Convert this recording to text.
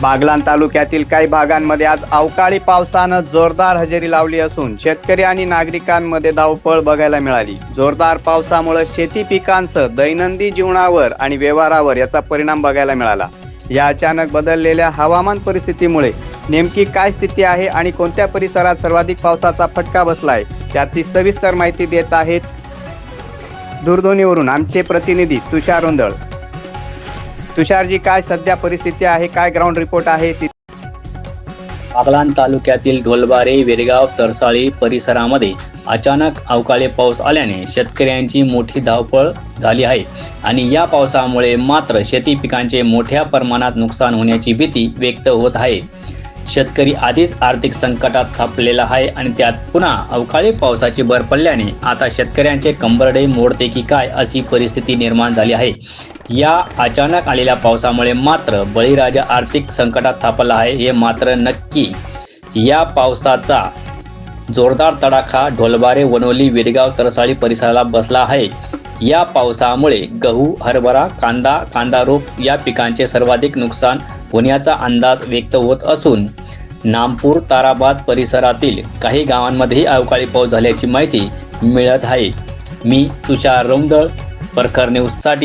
बागलाण तालुक्यातील काही भागांमध्ये आज अवकाळी पावसानं जोरदार हजेरी लावली असून शेतकरी आणि नागरिकांमध्ये धावपळ बघायला मिळाली. जोरदार पावसामुळे शेती पिकांसह दैनंदिन जीवनावर आणि व्यवहारावर याचा परिणाम बघायला मिळाला. या अचानक बदललेल्या हवामान परिस्थितीमुळे नेमकी काय स्थिती आहे आणि कोणत्या परिसरात सर्वाधिक पावसाचा फटका बसलाय त्याची सविस्तर माहिती देत आहेत दूरध्वनीवरून आमचे प्रतिनिधी तुषार रोंदळ. तुषारजी काय सध्या परिस्थिती आहे? काय ग्राउंड रिपोर्ट आहे? ती तालुक्यातील ढोलबारे वेरगाव तरसाळी परिसरामध्ये अचानक अवकाळी पाऊस आल्याने शेतकऱ्यांची मोठी धावपळ झाली आहे. आणि या पावसामुळे मात्र शेती पिकांचे मोठ्या प्रमाणात नुकसान होण्याची भीती व्यक्त होत आहे. शेतकरी आधीच आर्थिक संकटात सापलेला आहे आणि त्यात पुन्हा अवकाळी पावसाची भर पडल्याने आता शेतकऱ्यांचे कंबरडे मोडते की काय अशी परिस्थिती निर्माण झाली आहे. या अचानक आलेल्या पावसामुळे मात्र बळीराजा आर्थिक संकटात सापडला आहे हे मात्र नक्की. या पावसाचा जोरदार तडाखा ढोलबारे वनोली विरगाव तरसाळी परिसराला बसला आहे. या पावसामुळे गहू हरभरा कांदा कांदा रोप या पिकांचे सर्वाधिक नुकसान होण्याचा अंदाज व्यक्त होत असून नामपूर ताराबाद परिसरातील काही गावांमध्येही अवकाळी पाऊस झाल्याची माहिती मिळत आहे. मी तुषार रौंदळ परखर न्यूजसाठी